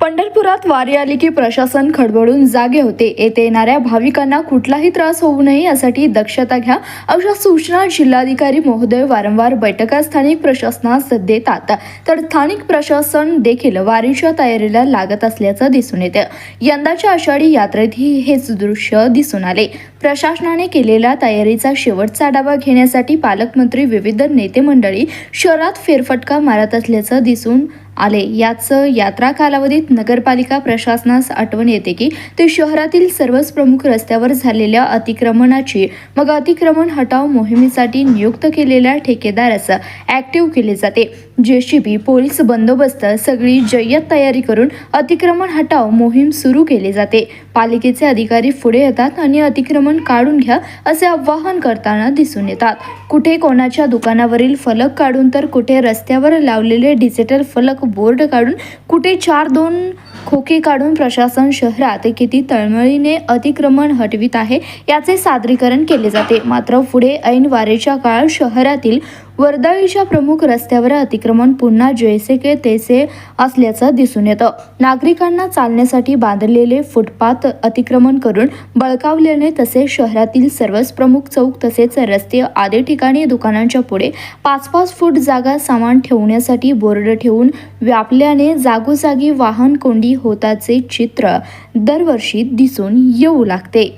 पंढरपुरात वारी आली की प्रशासन खडबडून जागे होते. येथे येणाऱ्या भाविकांना कुठलाही त्रास होऊ नये यासाठी दक्षता घ्या अशा सूचना जिल्हाधिकारी महोदय वारंवार बैठका स्थानिक प्रशासनास देतात. तर स्थानिक प्रशासन देखील वारीच्या तयारीला लागत असल्याचं दिसून येतं. यंदाच्या आषाढी यात्रेतही हेच दृश्य दिसून आले. प्रशासनाने केलेल्या तयारीचा शेवटचा आढावा घेण्यासाठी पालकमंत्री विविध नेते मंडळी शहरात फेरफटका मारत असल्याचं दिसून आले. याचं यात्रा कालावधीत नगरपालिका प्रशासनास आठवण येते की ते शहरातील सर्वच प्रमुख रस्त्यावर झालेल्या अतिक्रमणाची मग अतिक्रमण हटाव मोहिमेसाठी नियुक्त केलेल्या ठेकेदारास ऍक्टिव्ह केले जाते. जेसीबी पोलीस बंदोबस्त सगळी जय्यत तयारी करून अतिक्रमण हटाव मोहीम सुरू केली जाते. पालिकेचे अधिकारी पुढे येतात आणि अतिक्रमण काढून घ्या असे आवाहन करताना दिसून येतात. कुठे कोणाच्या दुकानावरील फलक काढून तर कुठे रस्त्यावर लावलेले डिजिटल फलक बोर्ड काढून कुठे चार दोन खोके काढून प्रशासन शहरात किती तळमळीने अतिक्रमण हटवित आहे याचे सादरीकरण केले जाते. मात्र पुढे ऐन वारेच्या काळात शहरातील वर्दळीच्या प्रमुख रस्त्यावर अतिक्रमण पुन्हा जैसे के तैसे असल्याचं दिसून येतं. नागरिकांना चालण्यासाठी बांधलेले फुटपाथ अतिक्रमण करून बळकावल्याने तसेच शहरातील सर्वच प्रमुख चौक तसेच रस्ते आदी ठिकाणी दुकानांच्या पुढे पाच पाच फूट जागा सामान ठेवण्यासाठी बोर्ड ठेवून व्यापल्याने जागोजागी वाहन कोंडी होताचे चित्र दरवर्षी दिसून येऊ लागते.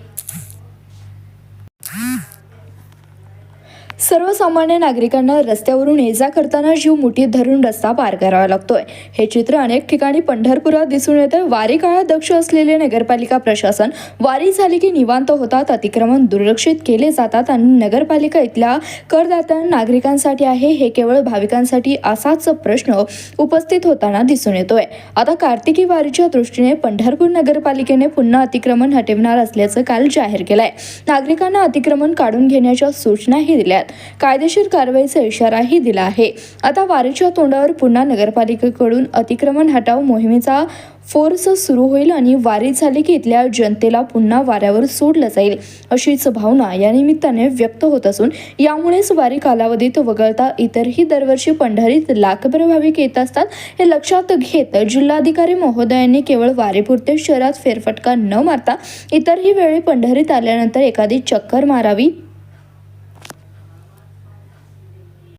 सर्वसामान्य नागरिकांना रस्त्यावरून ये जा करताना जीव मुठीत धरून रस्ता पार करावा लागतोय. हे चित्र अनेक ठिकाणी पंढरपुरात दिसून येतं. वारी काळात दक्ष असलेले नगरपालिका प्रशासन वारी झाली की निवांत होतात अतिक्रमण दुर्लक्षित केले जातात आणि नगरपालिका इथल्या करदात्या नागरिकांसाठी आहे. हे केवळ भाविकांसाठी असाच प्रश्न उपस्थित होताना दिसून येतोय. आता कार्तिकी वारीच्या दृष्टीने पंढरपूर नगरपालिकेने पुन्हा अतिक्रमण हटवणार असल्याचं काल जाहीर केलंय. नागरिकांना अतिक्रमण काढून घेण्याच्या सूचनाही दिल्यात. कायदेशीर कारवाईचा इशाराही दिला आहे. आता वारीच्या तोंडावर पुन्हा नगरपालिकेकडून अतिक्रमण हटाव मोहिमेचा फोर्स सुरू होईल आणि वारी झाली की इथल्या जनतेला पुन्हा वाऱ्यावर सोडलं जाईल अशीच भावना या निमित्ताने व्यक्त होत असून यामुळेच वारी कालावधीत वगळता इतरही दरवर्षी पंढरीत लाखभर भाविक येत असतात. हे लक्षात घेत जिल्हाधिकारी महोदयांनी केवळ वारीपुरते शहरात फेरफटका न मारता इतरही वेळी पंढरीत आल्यानंतर एखादी चक्कर मारावी